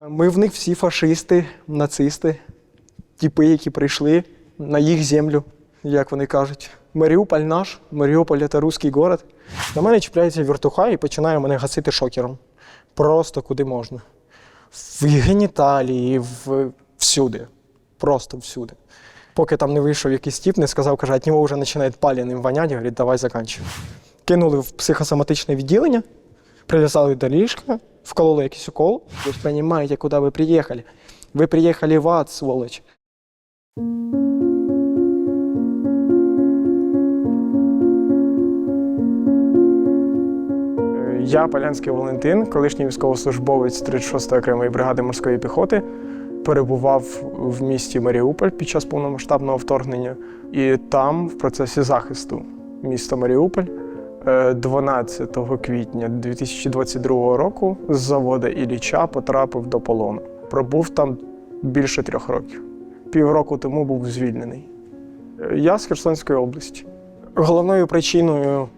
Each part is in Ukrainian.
Ми в них всі фашисти, нацисти, тіпи, які прийшли на їх землю, як вони кажуть. Маріуполь наш, Маріуполь це русський город. На мене чіпляється віртуха і починає мене гасити шокером. Просто куди можна. В геніталії, в... всюди. Просто всюди. Поки там не вийшов якийсь тіп, не сказав, каже, от нього вже починає паляним вонять, говорить, давай заканчуємо. Кинули в психосоматичне відділення, прив'язали до ліжка, вкололи якийсь укол. Ви ж розумієте, куди ви приїхали. Ви приїхали в ад, сволоч. Я Полянський Валентин, колишній військовослужбовець 36-ї окремої бригади морської піхоти, перебував в місті Маріуполь під час повномасштабного вторгнення, і там, в процесі захисту міста Маріуполь, 12 квітня 2022 року з заводу Ілліча потрапив до полону. Пробув там більше трьох років. Півроку тому був звільнений. Е, Я з Херсонської області. Головною причиною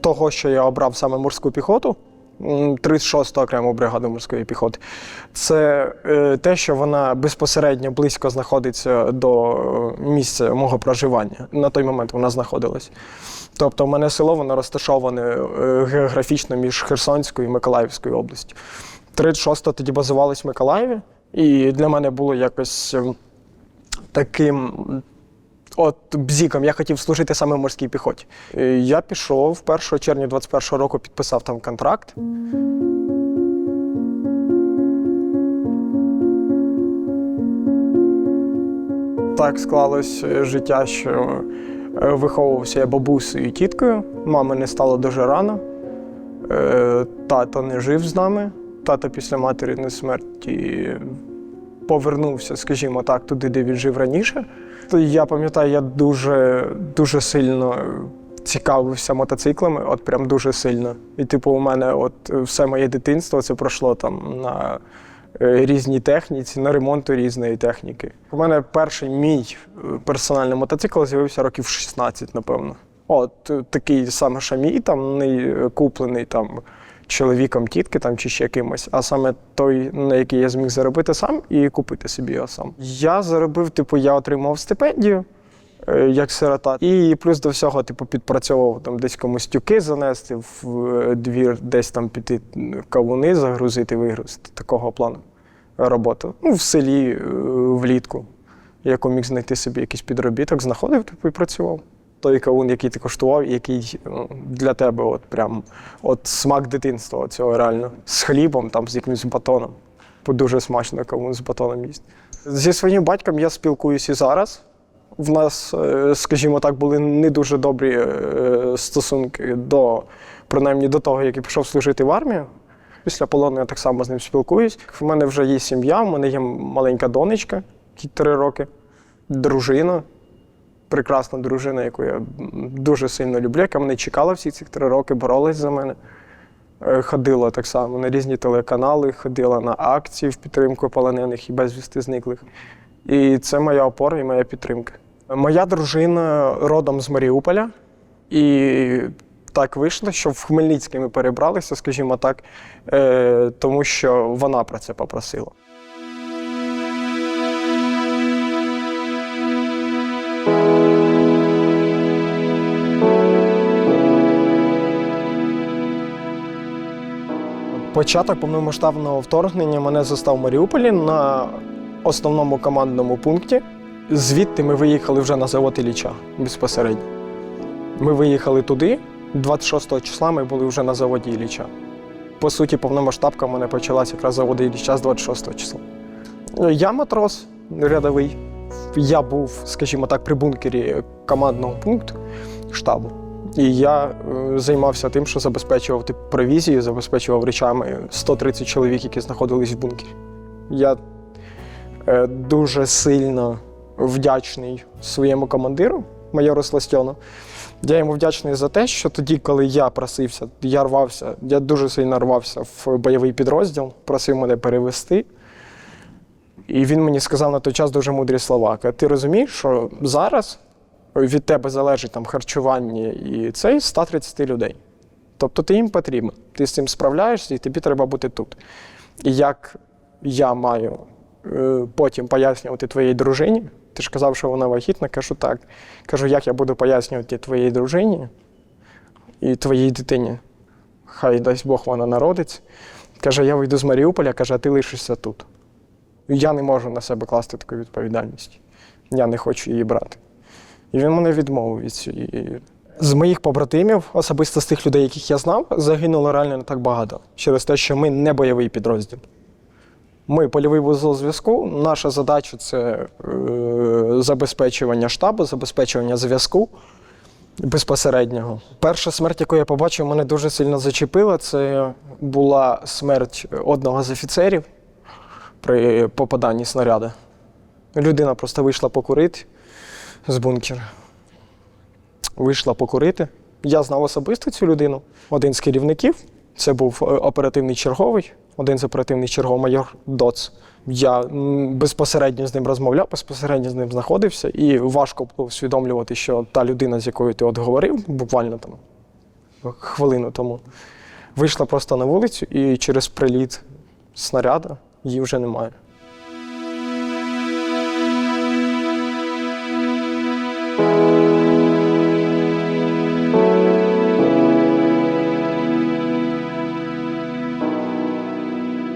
того, що я обрав саме морську піхоту, м, 36-ту окрему бригаду морської піхоти, це е, те, що вона безпосередньо близько знаходиться до е, місця мого проживання. На той момент вона знаходилась. Тобто, в мене село воно розташоване е, географічно між Херсонською і Миколаївською областю. 36-та тоді базувалась в Миколаєві, і для мене було якось ем, таким от бзіком. Я хотів служити саме в морській піхоті. Е, Я пішов 1 червня 21 року, підписав там контракт. Так склалось е, життя, що е, виховувався я бабусею і тіткою. Мами не стало дуже рано. Тато не жив з нами. Тато після материної смерті повернувся, скажімо так, туди, де він жив раніше. Я пам'ятаю, я дуже, дуже сильно цікавився мотоциклами, от прям дуже сильно. І, типу, у мене от все моє дитинство це пройшло там на е, різній техніці, на ремонту різної техніки. У мене перший мій е, персональний мотоцикл з'явився років 16, напевно. От е, такий саме шамій, там не куплений там чоловіком тітки там чи ще кимось, а саме той, на який я зміг заробити сам і купити собі його сам. Я заробив, типу, я отримав стипендію. е, Як сирота, і плюс до всього, типу, підпрацьовував там десь комусь тюки занести в е, двір, десь там піти кавуни загрузити, вигрузити. Такого плану робота. Ну, в селі е, влітку. Яку міг знайти собі якийсь підробіток, знаходив типу, і працював. Той кавун, який ти коштував, який ну, для тебе от прям от смак дитинства цього реально. З хлібом, там, з якимось батоном. Дуже смачно кавун з батоном їсть. Зі своїм батьком я спілкуюся і зараз. В нас, е, скажімо так, були не дуже добрі е, стосунки до, принаймні до того, як я пішов служити в армію. Після полону я так само з ним спілкуюсь. В мене вже є сім'я, в мене є маленька донечка, якій три роки, дружина, прекрасна дружина, яку я дуже сильно люблю, яка мене чекала всі ці три роки, боролась за мене. Е, Ходила так само на різні телеканали, ходила на акції в підтримку полонених і безвісти зниклих. І це моя опора і моя підтримка. Моя дружина родом з Маріуполя, і так вийшло, що в Хмельницький ми перебралися, скажімо так, е, тому що вона про це попросила. Початок повномасштабного вторгнення мене застав в Маріуполі на основному командному пункті. Звідти ми виїхали вже на завод Ілліча безпосередньо. Ми виїхали туди. 26 числа ми були вже на заводі Ілліча. По суті, повномасштабка в мене почалася якраз з заводу Ілліча з 26 числа. Я матрос рядовий. Я був, скажімо так, при бункері командного пункту штабу. І я е, займався тим, що забезпечував типу, провізію, забезпечував речами 130 чоловік, які знаходились в бункері. Я е, дуже сильно вдячний своєму командиру, майору Сластьону. Я йому вдячний за те, що тоді, коли я просився, я рвався, я дуже сильно рвався в бойовий підрозділ, просив мене перевести. І він мені сказав на той час дуже мудрі слова. Ти розумієш, що зараз від тебе залежить там харчування і цей 130 людей. Тобто ти їм потрібен. Ти з цим справляєшся і тобі треба бути тут. І як я маю е, потім пояснювати твоїй дружині. Ти ж казав, що вона вагітна, кажу так. Кажу, як я буду пояснювати твоїй дружині і твоїй дитині. Хай дасть Бог вона народиться. Каже, я вийду з Маріуполя, каже, а ти лишишся тут. Я не можу на себе класти таку відповідальність. Я не хочу її брати. І він мене відмовив від цієї. З моїх побратимів, особисто з тих людей, яких я знав, загинуло реально не так багато через те, що ми не бойовий підрозділ. Ми польовий вузол зв'язку. Наша задача це е, забезпечування штабу, забезпечування зв'язку безпосереднього. Перша смерть, яку я побачив, мене дуже сильно зачепила. Це була смерть одного з офіцерів при попаданні снаряду. Людина просто вийшла покурити з бункера. Вийшла покурити. Я знав особисто цю людину. Один з керівників. Це був е, оперативний черговий, один з оперативних чергов майор Доц. Я безпосередньо з ним розмовляв, безпосередньо з ним знаходився, і важко було усвідомлювати, що та людина, з якою ти от говорив, буквально там хвилину тому, вийшла просто на вулицю, і через приліт снаряда її вже немає.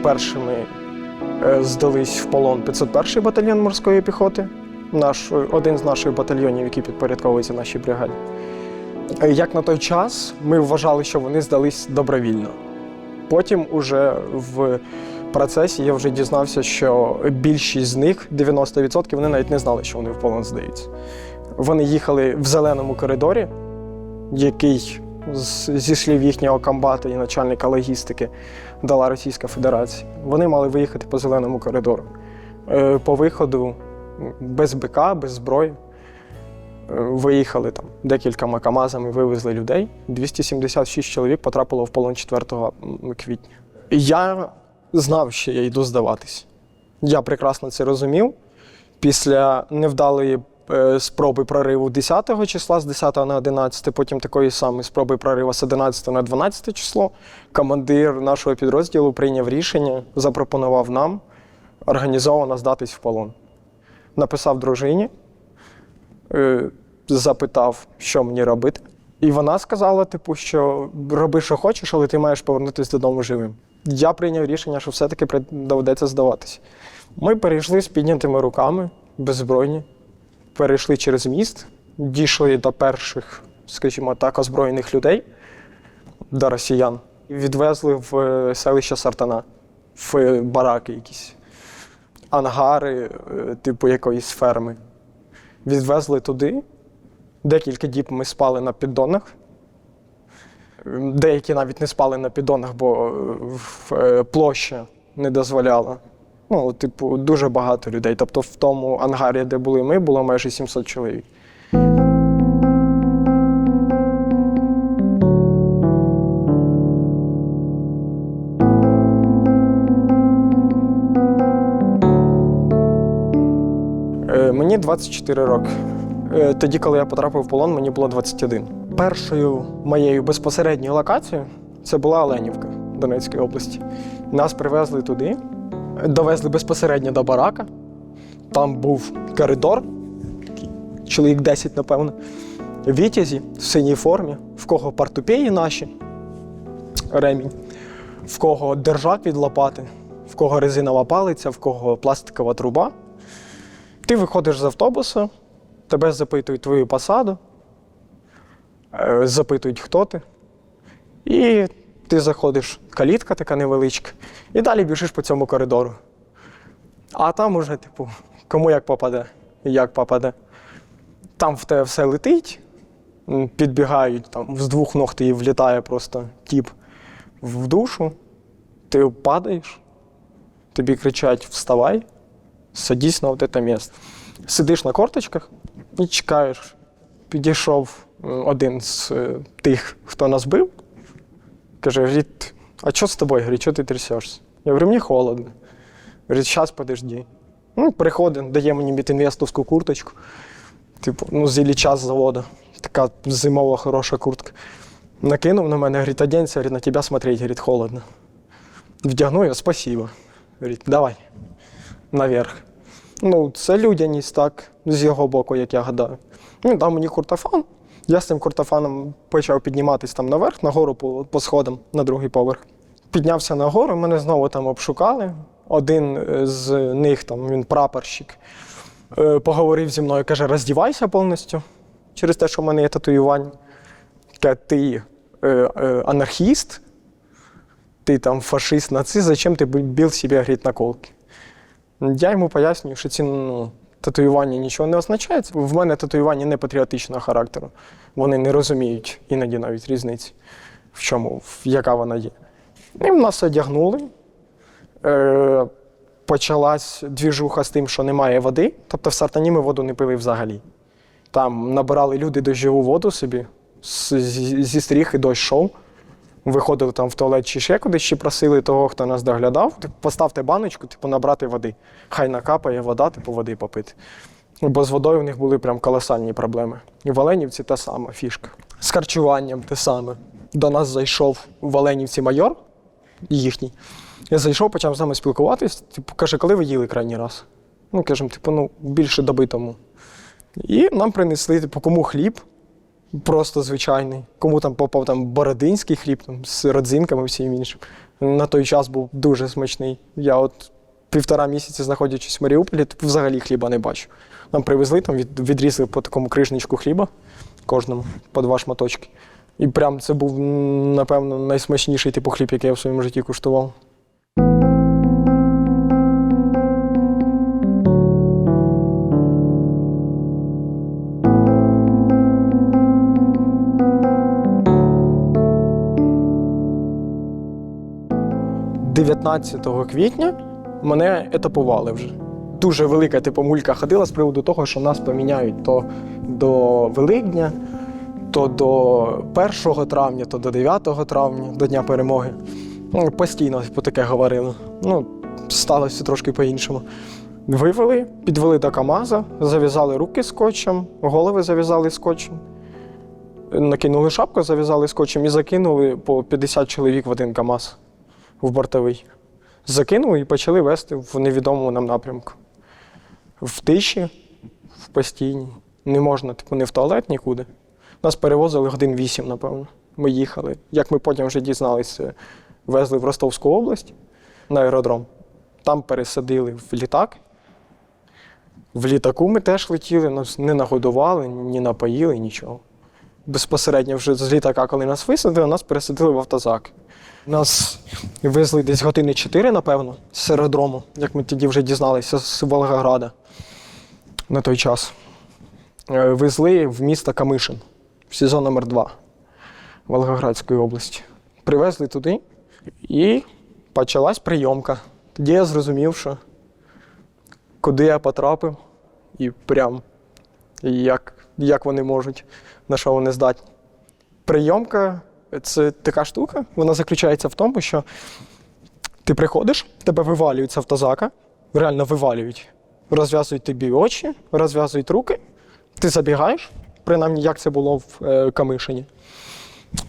Першими е, здались в полон 501 батальйон морської піхоти, наш, один з наших батальйонів, який підпорядковується нашій бригаді. Е, Як на той час ми вважали, що вони здались добровільно. Потім, уже в процесі, я вже дізнався, що більшість з них, 90%, вони навіть не знали, що вони в полон здаються. Вони їхали в зеленому коридорі, який зі слів їхнього комбата і начальника логістики дала Російська Федерація. Вони мали виїхати по зеленому коридору. Е, По виходу без БК, без зброї. Е, Виїхали там декількома КАМАЗами, вивезли людей. 276 чоловік потрапило в полон 4 квітня. Я знав, що я йду здаватись. Я прекрасно це розумів. Після невдалої спроби прориву 10 числа з 10 на 11, потім такої самої спроби прориву з 11 на 12 число, командир нашого підрозділу прийняв рішення, запропонував нам організовано здатись в полон. Написав дружині, е, запитав, що мені робити. І вона сказала, типу, що роби, що хочеш, але ти маєш повернутися додому живим. Я прийняв рішення, що все-таки доведеться здаватися. Ми перейшли з піднятими руками, беззбройні, перейшли через міст, дійшли до перших, скажімо так, озброєних людей, до росіян, і відвезли в е, селище Сартана, в е, бараки якісь, ангари, е, типу якоїсь ферми. Відвезли туди. Декілька діб ми спали на піддонах. Деякі навіть не спали на піддонах, бо площа не дозволяла. Ну, типу, дуже багато людей. Тобто в тому ангарі, де були ми, було майже 700 чоловік. Е, Мені 24 роки. Е, Тоді, коли я потрапив в полон, мені було 21. Першою моєю безпосередньою локацією це була Оленівка Донецької області. Нас привезли туди, довезли безпосередньо до барака. Там був коридор, чоловік 10, напевно. Вітязі в синій формі, в кого портупеї наші, ремінь, в кого держак від лопати, в кого резинова палиця, в кого пластикова труба. Ти виходиш з автобуса, тебе запитують твою посаду, е, запитують, хто ти. І ти заходиш, калітка така невеличка, і далі біжиш по цьому коридору. А там уже, типу, кому як попаде, як попаде. Там в тебе все летить, підбігають, там з двох ног ти влітає просто тіп в душу, ти падаєш, тобі кричать Вставай, садись на от це місце. Сидиш на корточках і чекаєш. Підійшов один з е, тих, хто нас бив, каже: говорить, а що з тобою? Говорить, що ти трясешся? Я говорю, мені холодно. Говорить, зараз подожди. Ну, приходить, дає мені бітінвестовську курточку. Типу, ну, з Ілліча заводу. Така зимова хороша куртка. Накинув на мене, говорить, оденься, на тебе смотреть, говорить, холодно. Вдягну я, спасибо. Говорить, давай, наверх. Ну, це людяність, так, з його боку, як я гадаю. Він дав мені куртофан. Я з цим куртофаном почав підніматися там наверх, нагору по, по сходам на другий поверх. Піднявся нагору, мене знову там обшукали. Один е, з них, там, він прапорщик, е, поговорив зі мною, каже, роздівайся повністю через те, що в мене є татуювання. Ти е, анархіст, ти там фашист, нацист, зачем ти бив собі говорить, наколки? Я йому пояснюю, що ці ну, татуювання нічого не означають. В мене татуювання не патріотичного характеру. Вони не розуміють іноді навіть різниці, в чому, яка вона є. І нас одягнули. Е, почалась двіжуха з тим, що немає води. Тобто в Сартані ми воду не пили взагалі. Там набирали люди дощову воду собі, зі, зі стріх і дощ йшов. Виходили там в туалет чи ще кудись, чи просили того, хто нас доглядав, типу, поставте баночку, типу, набрати води. Хай накапає вода, типу, води попити. Бо з водою у них були прям колосальні проблеми. І в Оленівці та сама фішка. З харчуванням те саме. До нас зайшов в Оленівці майор їхній. Я зайшов, почав з нами спілкуватись. Типу, каже, коли ви їли крайній раз? Ну, кажемо, типу, ну, більше доби тому. І нам принесли, типу, кому хліб, просто звичайний, кому там попав там бородинський хліб там, з родзинками всім іншим. На той час був дуже смачний. Я от півтора місяці, знаходячись в Маріуполі, взагалі хліба не бачу. Нам привезли, там від, відрізали по такому крижничку хліба кожному, по два шматочки. І прям це був, напевно, найсмачніший типу хліб, який я в своєму житті куштував. – 19 квітня мене етапували вже. Дуже велика типу, мулька ходила з приводу того, що нас поміняють то до Великдня, то до 1 травня, то до 9 травня, до Дня перемоги. Ну, Постійно типу, таке говорили. Ну, сталося трошки по-іншому. Вивели, підвели до КАМАЗа, зав'язали руки скотчем, голови зав'язали скотчем, накинули шапку, зав'язали скотчем і закинули по 50 чоловік в один КАМАЗ в бортовий. Закинули і почали вести в невідомому нам напрямку. В тиші, в постійній. Не можна, типу, не в туалет нікуди. Нас перевозили годин вісім, напевно. Ми їхали. Як ми потім вже дізналися, везли в Ростовську область на аеродром. Там пересадили в літак. В літаку ми теж летіли, нас не нагодували, ні напоїли, нічого. Безпосередньо вже з літака, коли нас висадили, нас пересадили в автозак. Нас везли десь години 4, напевно, з аеродрому, як ми тоді вже дізналися з Волгограда на той час. Е, Везли в місто Камишин, в СІЗО номер 2 Волгоградської області. Привезли туди і почалась прийомка. Тоді я зрозумів, що куди я потрапив, і прям як, як вони можуть, на що вони здатні. Прийомка це така штука, вона заключається в тому, що ти приходиш, тебе вивалюють з автозака, реально вивалюють. Розв'язують тобі очі, розв'язують руки, ти забігаєш, принаймні як це було в е, Камишині.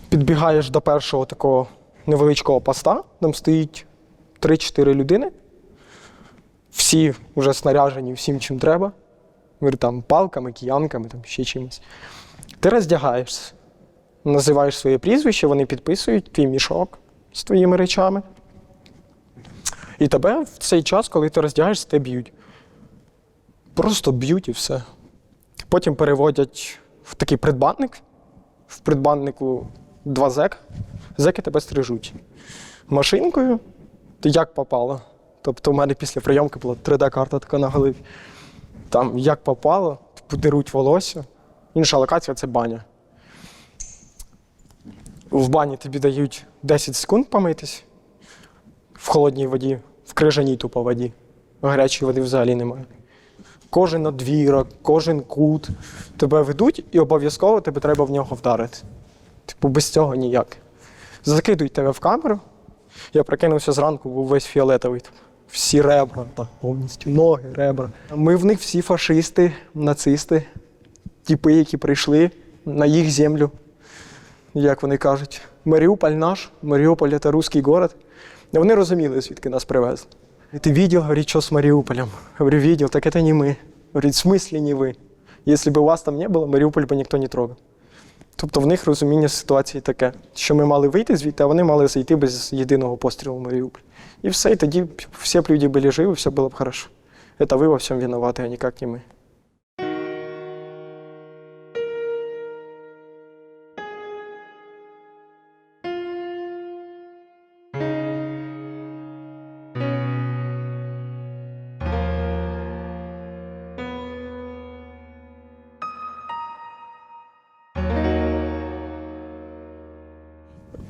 Підбігаєш до першого такого невеличкого поста, там стоїть 3-4 людини. Всі вже снаряжені всім, чим треба. Там палками, киянками, там ще чимось. Ти роздягаєшся, називаєш своє прізвище, вони підписують твій мішок з твоїми речами. І тебе в цей час, коли ти роздягаєшся, тебе б'ють. Просто б'ють і все. Потім переводять в такий придбанник. В придбаннику два зек. Зеки тебе стрижуть. Машинкою, ти як попало. Тобто у мене після прийомки була 3D-карта така на голові. Там як попало, типу, деруть волосся. Інша локація це баня. В бані тобі дають 10 секунд помитись в холодній воді, в крижаній тупо воді. Гарячої води взагалі немає. Кожен одвірок, кожен кут тебе ведуть, і обов'язково тебе треба в нього вдарити. Типу, без цього ніяк. Закидують тебе в камеру. Я прокинувся зранку, був весь фіолетовий. Всі ребра, так, повністю, ноги, ребра. Ми в них всі фашисти, нацисти, тіпи, які прийшли на їх землю, як вони кажуть. Маріуполь наш, Маріуполь це руський город. Вони розуміли, звідки нас привезли. Ты видел, говорит, что с Мариуполем? Говорю, видел, так это не мы. Говорит, в смысле не ви? Якщо б вас там не було, Маріуполь би ніхто не трогав. Тобто в них розуміння ситуації таке, що ми мали вийти звідти, а вони мали зайти без єдиного пострілу в Маріуполь. І все, і тоді б всі б люди були живі, все було б хорошо. Это ви во всем виноваты, а никак не ми.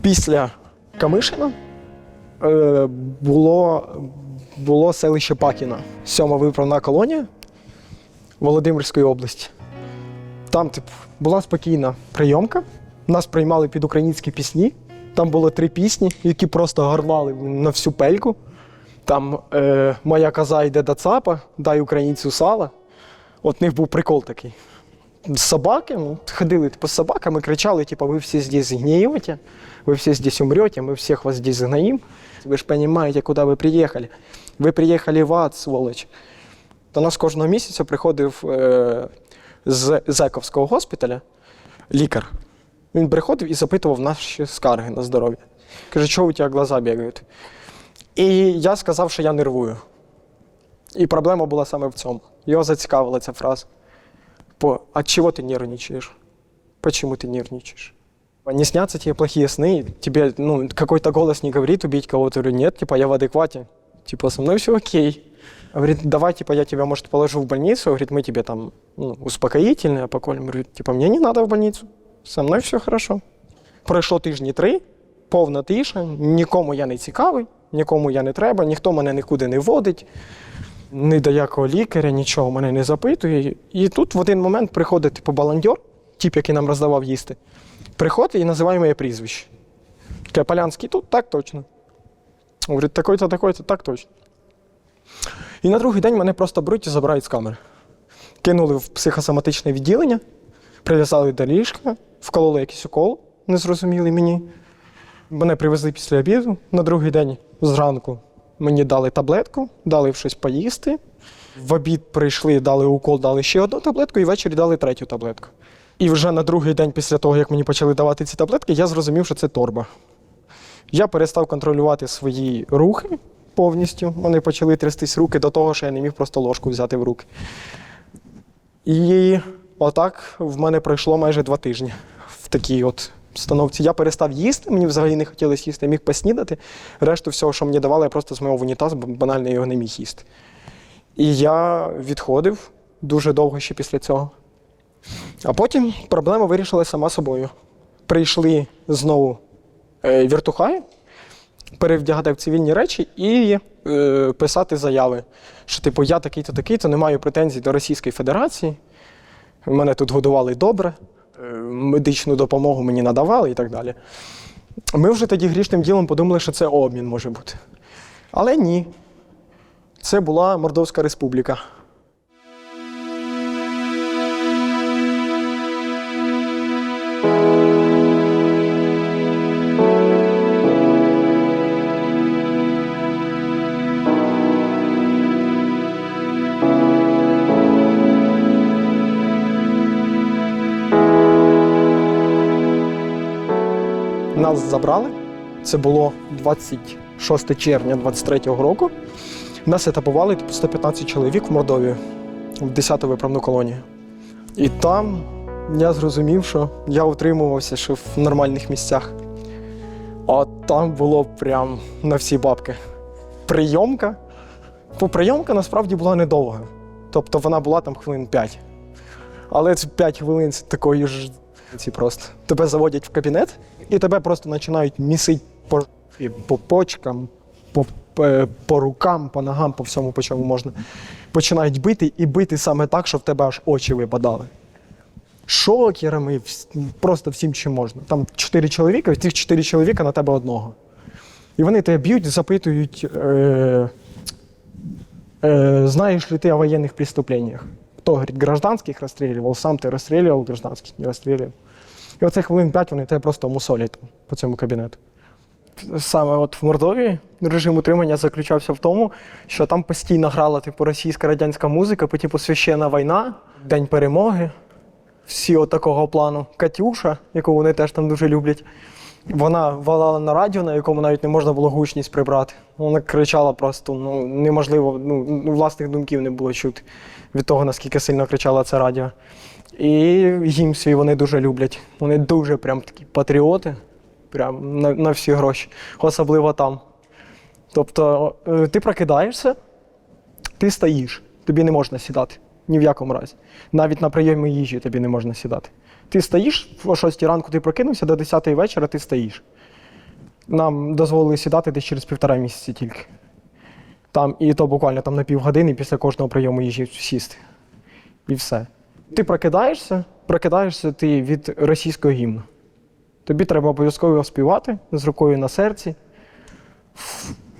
Після Камишина е, було, було селище Пакіна, сьома виправна колонія Володимирської області. Там типу, була спокійна прийомка. Нас приймали під українські пісні. Там було три пісні, які просто горлали на всю пельку. Там е, Моя коза йде до цапа, дай українцю сала. От них був прикол такий Собаки, ну, ходили типу, з собаками, кричали, типу, ви всі здесь гниете, вы все здесь умрете, мы всех вас здесь сгноим. Вы же понимаете, куда ви приїхали. Ви приїхали в ад, сволоч. До нас кожного місяця приходив е, з Зековського госпіталя лікар. Він приходив і запитував наші скарги на здоров'я. Каже, чого у тебе глаза бігають? І я сказав, що я нервую. І проблема була саме в цьому. Його зацікавила ця фраза. По, а чего ты нервничаешь? Почему ты нервничаешь? Не снятся тебе плохие сны, тебе ну, какой-то голос не говорит убить кого-то, говорю, нет, типа я в адеквате, типа со мной все окей. Говорит, давай, типа я тебя, может, положу в больницу, говорит, мы тебе там ну, успокоительное поколем. Говорит, типа мне не надо в больницу, со мною все хорошо. Пройшло тижні три, повна тиша, нікому я не цікавий, нікому я не треба, ніхто мене нікуди не водить, ні до якого лікаря, нічого мене не запитує. І тут в один момент приходить типу, баландьор, тип, який нам роздавав їсти, приходить і називає моє прізвище. Каже, Полянський тут, так точно. Говорить, такой-то, такой-то, так точно. І на другий день мене просто беруть і забирають з камери. Кинули в психосоматичне відділення, прив'язали до ліжка, вкололи якийсь укол, незрозумілий мені. Мене привезли після обіду. На другий день зранку мені дали таблетку, дали щось поїсти. В обід прийшли, дали укол, дали ще одну таблетку, і ввечері дали третю таблетку. І вже на другий день після того, як мені почали давати ці таблетки, я зрозумів, що це торба. Я перестав контролювати свої рухи повністю. Вони почали трястись руки до того, що я не міг просто ложку взяти в руки. І отак в мене пройшло майже два тижні в такій от становці. Я перестав їсти, мені взагалі не хотілося їсти, я міг поснідати. Решту всього, що мені давали, я просто змив в унітаз, бо банально його не міг їсти. І я відходив дуже довго ще після цього. А потім проблема вирішилася сама собою. Прийшли знову е, віртухаї, перевдягати в цивільні речі і е, писати заяви, що, типу, я такий-то, такий-то, не маю претензій до Російської Федерації. Мене тут годували добре, медичну допомогу мені надавали і так далі. Ми вже тоді грішним ділом подумали, що це обмін може бути. Але ні. Це була Мордовська Республіка. Нас забрали. Це було 26 червня 23-го року. Нас етапували типу, 115 чоловік в Мордовію в 10-ту виправну колонію. І там я зрозумів, що я утримувався ще в нормальних місцях. А там було прям на всі бабки. Прийомка. Бо прийомка насправді була недовга. Тобто вона була там хвилин 5. Але це 5 хвилин такої ж ці просто. Тебе заводять в кабінет і тебе просто починають місити по, по почкам, по, по, по рукам, по ногам, по всьому, по чому можна. Починають бити і бити саме так, що в тебе аж очі випадали. Шокерами, просто всім, чим можна. Там чотири чоловіка, і чотири чоловіка на тебе одного. І вони тебе б'ють, запитують, е, е, знаєш ли ти о воєнних преступлениях? Хто говорить, гражданських розстрілював, сам ти розстрілював, гражданських не розстрілював. І оце хвилин п'ять вони тебе просто мусолять по цьому кабінету. саме от в Мордовії режим утримання заключався в тому, що там постійно грала типу російська радянська музика, по типу священна війна, День перемоги, всі от такого плану. Катюша, яку вони теж там дуже люблять. Вона валала на радіо, на якому навіть не можна було гучність прибрати. Вона кричала просто, ну неможливо, ну ну, власних думків не було чути від того, наскільки сильно кричала це радіо. І їм свій вони дуже люблять. Вони дуже прям такі патріоти, прям на, на всі гроші, особливо там. Тобто, е, ти прокидаєшся, ти стоїш, тобі не можна сідати. Ні в якому разі. Навіть на прийомі їжі тобі не можна сідати. Ти стоїш, о 6 ранку ти прокинувся, до 10 вечора ти стоїш. Нам дозволили сідати десь через півтора місяці тільки. Там, і то буквально там на півгодини після кожного прийому їжі сісти. І все. Ти прокидаєшся, прокидаєшся ти від російського гімну. Тобі треба обов'язково співати з рукою на серці,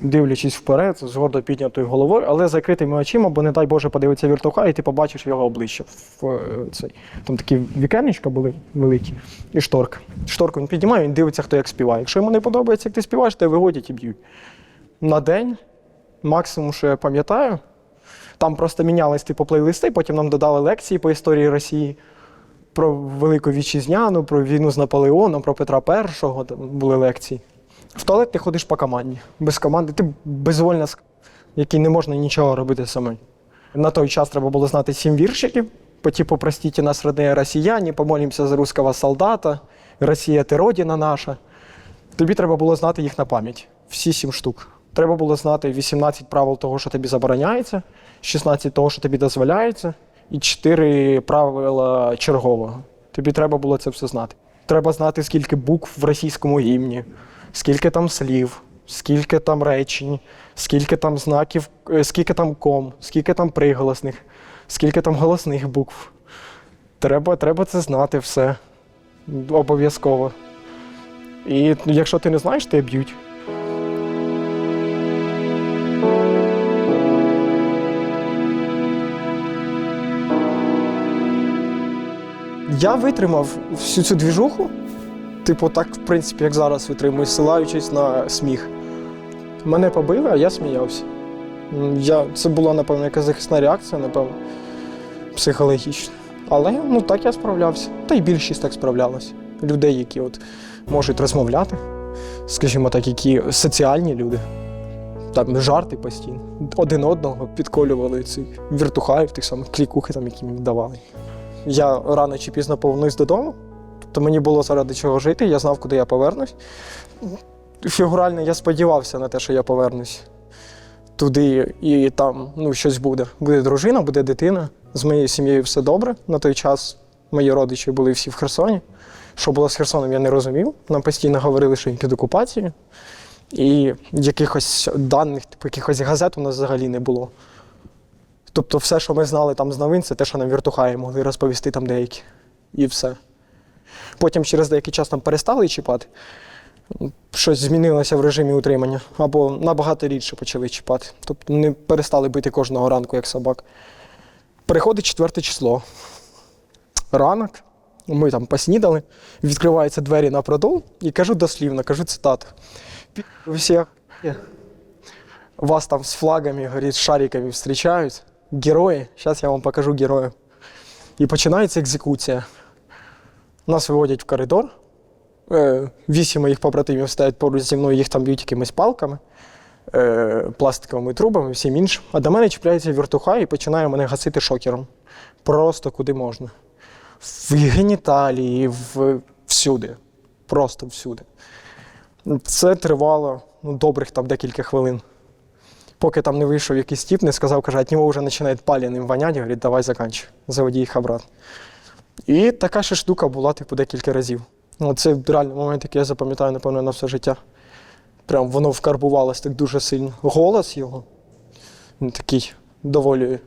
дивлячись вперед, з гордо піднятою головою, але закритими очима, бо не дай Боже подивиться віртуха, і ти побачиш його обличчя. Е. Там такі вікенечка були великі, і шторка. Шторку він піднімає, він дивиться, хто як співає. Якщо йому не подобається, як ти співаєш, тебе виводять і б'ють. На день, максимум, що я пам'ятаю, там просто мінялись типу плейлисти, потім нам додали лекції по історії Росії. Про Велику Вітчизняну, про війну з Наполеоном, про Петра І там були лекції. В туалет ти ходиш по команді. Без команди ти безвольна, який не можна нічого робити самим. На той час треба було знати сім віршиків. По типу «Простите нас, родные росіяни, помолимося за русского солдата, Росія ти родина наша. Тобі треба було знати їх на пам'ять. Всі сім штук. Треба було знати 18 правил того, що тобі забороняється, 16 того, що тобі дозволяється, і 4 правила чергового. Тобі треба було це все знати. Треба знати, скільки букв в російському гімні, скільки там слів, скільки там речень, скільки там знаків, е, скільки там ком, скільки там приголосних, скільки там голосних букв. Треба, треба це знати все. Обов'язково. І якщо ти не знаєш, тебе б'ють. Я витримав всю цю двіжуху, типу, так, в принципі, як зараз витримую, ссилаючись на сміх. Мене побили, а я сміявся. Я, це була, напевно, якась захисна реакція, напевно, психологічна. Але ну, так я справлявся. Та й більшість так справлялася. Людей, які от можуть розмовляти, скажімо так, які соціальні люди. Там жарти постійно. Один одного підколювали ці віртухаїв, тих самих клікухи, там, які мені давали. Я рано чи пізно повернусь додому, тобто мені було заради чого жити, я знав, куди я повернусь. Фігурально я сподівався на те, що я повернусь туди і там ну, щось буде. Буде дружина, буде дитина. З моєю сім'єю все добре. На той час мої родичі були всі в Херсоні. Що було з Херсоном, я не розумів. Нам постійно говорили, що він під окупацією. І якихось даних, типу якихось газет у нас взагалі не було. Тобто все, що ми знали там з новин, це те, що нам віртухаї могли розповісти там деякі. І все. Потім через деякий час нам перестали чіпати. Щось змінилося в режимі утримання. Або набагато рідше почали чіпати. Тобто не перестали бити кожного ранку, як собак. Приходить четверте число. Ранок. Ми там поснідали, відкриваються двері на продол і кажу дослівно, кажу цитату. «Пі- всіх вас там с флагами, говорит, с шариками встречают. Герої. Зараз я вам покажу героїв. І починається екзекуція. Нас виводять в коридор. Е, Вісім моїх побратимів стоять поруч зі мною, їх там б'ють якимись палками, е, пластиковими трубами, всім іншим. А до мене чіпляється віртуха і починає мене гасити шокером. Просто куди можна. В геніталії, в... всюди. Просто всюди. Це тривало ну, добрих там декілька хвилин. Поки там не вийшов якийсь тип, не сказав, каже, от нього вже починає паляним вонять, говорить, давай заканчуй, заводи їх обратно. І така ще штука була, типу, декілька разів. Ну, це реально момент, який я запам'ятаю, напевно, на все життя. Прям воно вкарбувалось так дуже сильно. Голос його, він такий доволі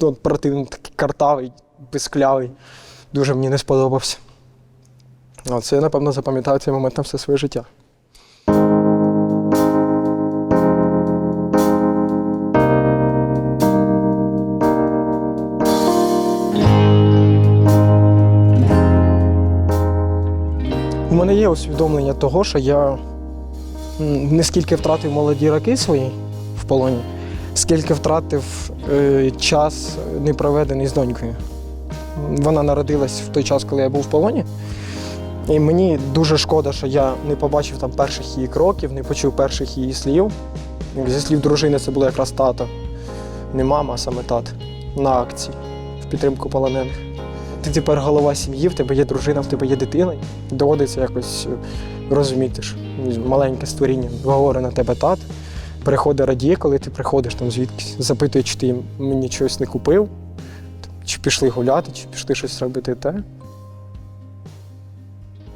ну, противний, такий картавий, безклявий. Дуже мені не сподобався. А це я, напевно, запам'ятаю цей момент на все своє життя. Є усвідомлення того, що я не скільки втратив молоді роки свої в полоні, скільки втратив е, час не проведений з донькою. Вона народилась в той час, коли я був в полоні. І мені дуже шкода, що я не побачив там перших її кроків, не почув перших її слів. Зі слів дружини, це було якраз тато. Не мама, а саме тат. На акції в підтримку полонених. Ти тепер голова сім'ї, в тебе є дружина, в тебе є дитина. Доводиться якось е, розуміти, що маленьке створіння говорить на тебе тат. Приходить радіє, коли ти приходиш там звідкись, запитує, чи ти мені щось не купив, чи пішли гуляти, чи пішли щось робити те.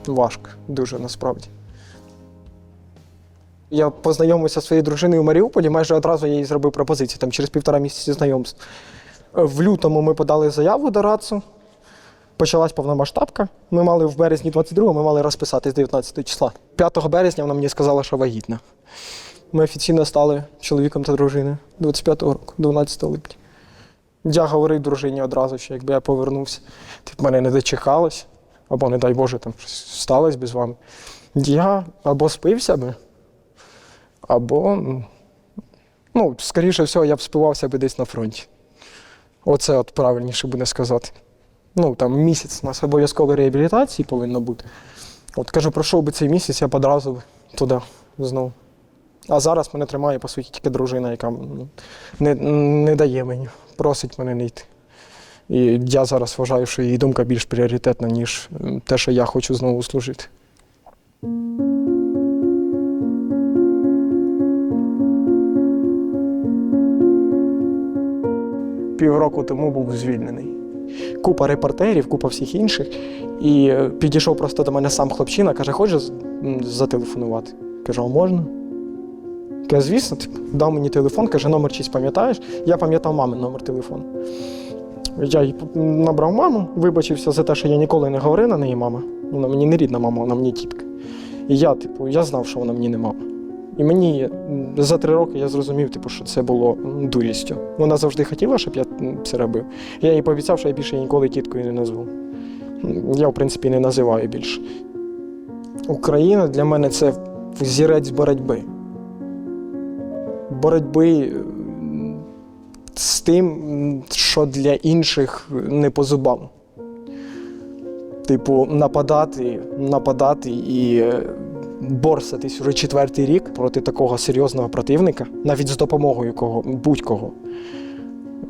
Важко, дуже насправді. Я познайомився зі своєю дружиною в Маріуполі, майже одразу я їй зробив пропозицію, там через півтора місяці знайомств. В лютому ми подали заяву до РАЦУ. Почалась повномасштабка. Ми мали в березні 22-го, ми мали розписатись 19 числа. 5 березня вона мені сказала, що вагітна. Ми офіційно стали чоловіком та дружиною 25-го року, 12 липня. Я говорив дружині одразу, що якби я повернувся, ти б мене не дочекалась, або, не дай Боже, там щось сталося би з вами. Я або спився би, або, ну, скоріше всього, я б спивався би десь на фронті. Оце от правильніше буде сказати. Ну, там місяць у нас обов'язкової реабілітації повинно бути. От кажу, пройшов би цей місяць, я б одразу туди знову. А зараз мене тримає, по суті, тільки дружина, яка не, не дає мені, просить мене не йти. І я зараз вважаю, що її думка більш пріоритетна, ніж те, що я хочу знову служити. Півроку тому був звільнений. Купа репортерів, купа всіх інших. І е, підійшов просто до мене сам хлопчина, каже, хочеш зателефонувати? Кажу, а можна? Каже, звісно, дав мені телефон, каже, номер чийсь пам'ятаєш. Я пам'ятав мамин номер телефону. Я набрав маму, вибачився за те, що я ніколи не говорив на неї мама. Вона мені не рідна мама, вона мені тітка. І я, типу, я знав, що вона мені не мама. І мені за три роки я зрозумів, типу, що це було дурістю. Вона завжди хотіла, щоб я це робив. Я їй пообіцяв, що я більше ніколи тіткою не назву. Я, в принципі, не називаю більше. Україна для мене це зірець боротьби. Боротьби з тим, що для інших не по зубам. Типу, нападати, нападати і е, борсатись уже четвертий рік проти такого серйозного противника, навіть з допомогою кого, будь-кого.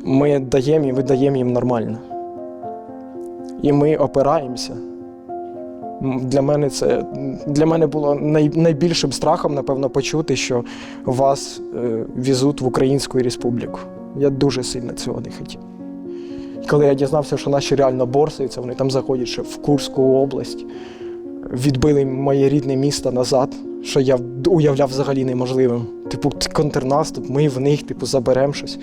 Ми даємо і видаємо їм нормально. І ми опираємося. Для мене це для мене було най, найбільшим страхом, напевно, почути, що вас е, візуть в Українську Республіку. Я дуже сильно цього не хотів. Коли я дізнався, що наші реально борсаються, вони там заходять ще в Курську область, відбили моє рідне місто назад, що я уявляв взагалі неможливим. Типу, контрнаступ, ми в них, типу, заберемо щось.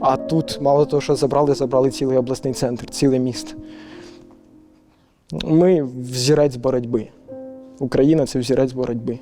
А тут, мало того, що забрали, забрали цілий обласний центр, ціле місто. Ми взірець боротьби. Україна це взірець боротьби.